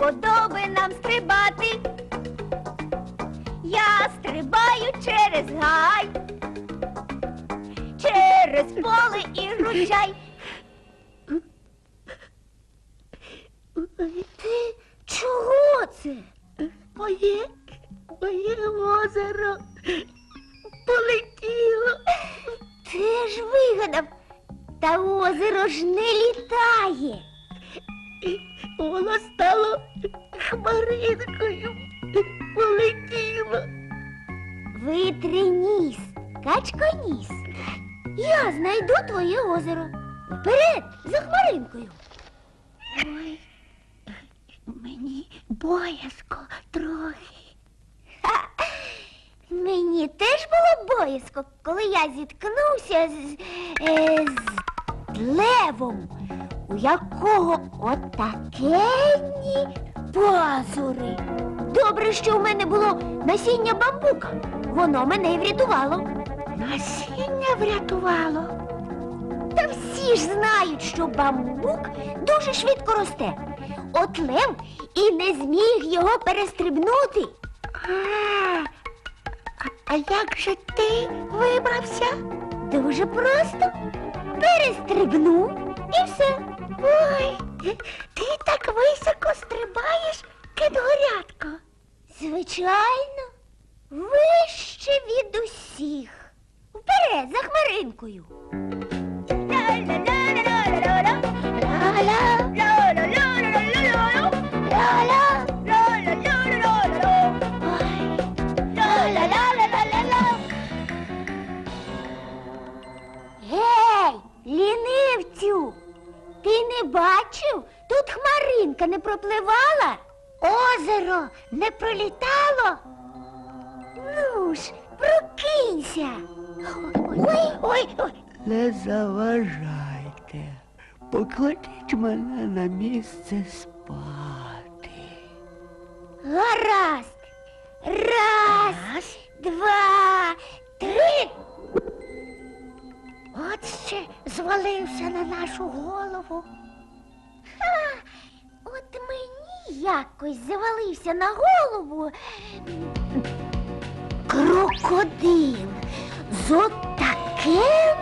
вподоби нам стрибати. Я стрибаю через гай, через поле і ручай. Ти чого це? Моє, моє озеро полетіло. Ти ж вигадав, та озеро ж не літає. Воно стало хмаринкою. Полетіло. Витри ніс, качко ніс. Я знайду твоє озеро. Вперед, за хмаринкою. Ой, мені боязко трохи. Мені теж було боязко, коли я зіткнувся з, е, з левом, у якого отакенні пазури. Добре, що в мене було насіння бамбука. Воно мене й врятувало. Насіння врятувало. Та всі ж знають, що бамбук дуже швидко росте. От лев і не зміг його перестрибнути. А, а, а як же ти вибрався? Дуже просто. Перестрибнув і все. Ой, ти так високо стрибаєш, кидгорятко. Звичайно, вище від усіх. Вперед за хмаринкою. Бачив? Тут хмаринка не пропливала? Озеро не пролітало? Ну ж, прокинься. Ой, ой, ой. Не заважайте. Покладіть мене на місце спати. Гаразд. Раз, Раз. два, три. От ще звалився на нашу голову. Якось завалився на голову крокодил з отакенною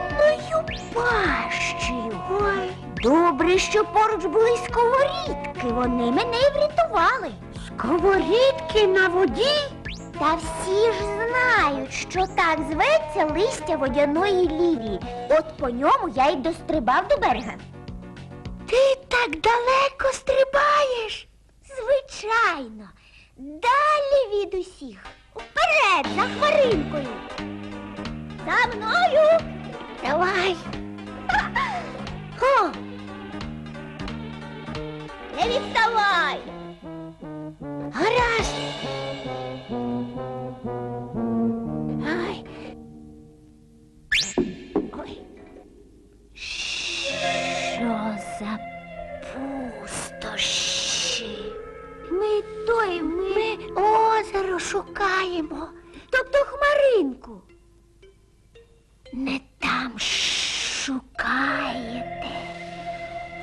пащею. Ой, добре, що поруч були сковорідки. Вони мене й врятували. Сковорідки на воді? Та всі ж знають, що так зветься листя водяної лілії. От по ньому я й дострибав до берега. Ти так далеко стрибаєш. Звичайно, далі від усіх. Вперед за хмаринкою. За мною. Давай. О! Не відставай. Гаразд. Ай. Ой. Що за пустощі? Шукаємо. тобто хмаринку. Не там шукаєте.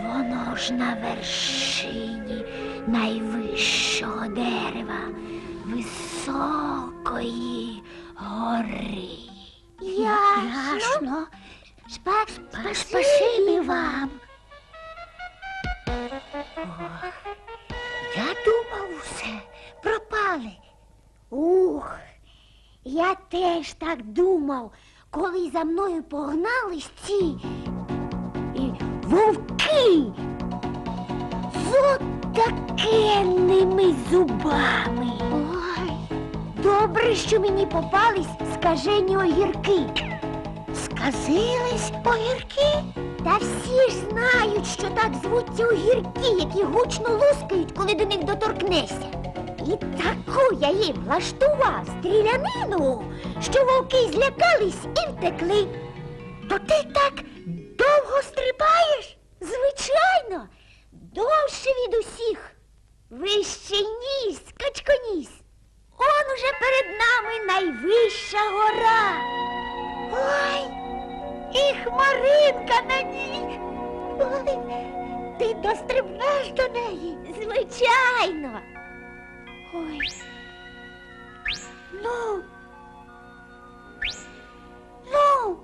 Воно ж на вершині найвищого дерева, високої гори. Ясно. Спа- Спасибі вам. вам. Я думав усе, пропали. Ух, я теж так думав, коли за мною погнались ці і вовки з отакенними зубами. Ой, Добре, що мені попались скажені огірки. сказились огірки. Та всі ж знають, що так звуться огірки, які гучно лускають, коли до них доторкнешся. І таку я їм влаштував стрілянину, що вовки злякались і втекли. То ти так довго стрибаєш? Звичайно, довше від усіх. Вище ніс, качконіс. Он уже перед нами найвища гора. Ой, і хмаринка на ній. Ой, ти дострибнеш до неї. Звичайно. Ой. Ну. Ну.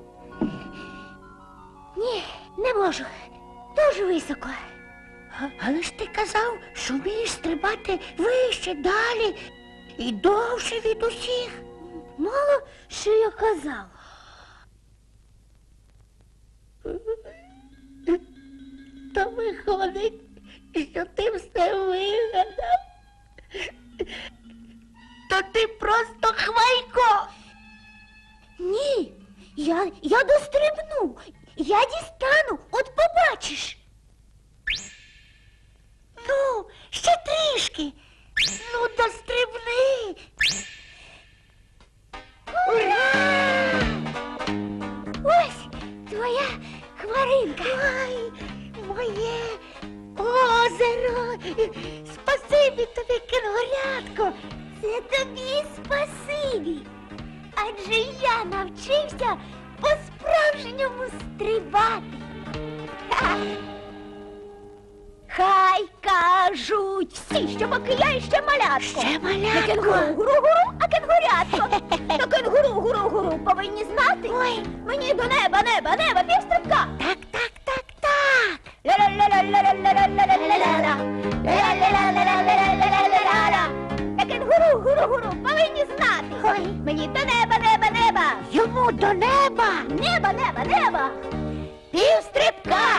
Не можу. Дуже високо. А- Але ж ти казав, що вмієш стрибати вище, далі і довше від усіх. Мало що я казав. То виходить, що ти все вигадав. Ти просто хвайко. Ні, я, я дострибну. Я дістану, от побачиш. Ну, ще трішки. Ну, дострибни. Ура! Ось твоя хмаринка. Ой, моє озеро. Спасибі тобі, кенгурятко. Це тобі спасибі. Адже я навчився по-справжньому стрибати. Ха! Хай кажуть всі, що поки я ще малятко. Ще Не кенгуру гуру-гуру, а кенгурятко. То кенгуру гуру-гуру повинні знати. Ой. Мені до неба, неба, неба, півстрибка. Так, do neba! Neba, neba, neba! Bil strepkar!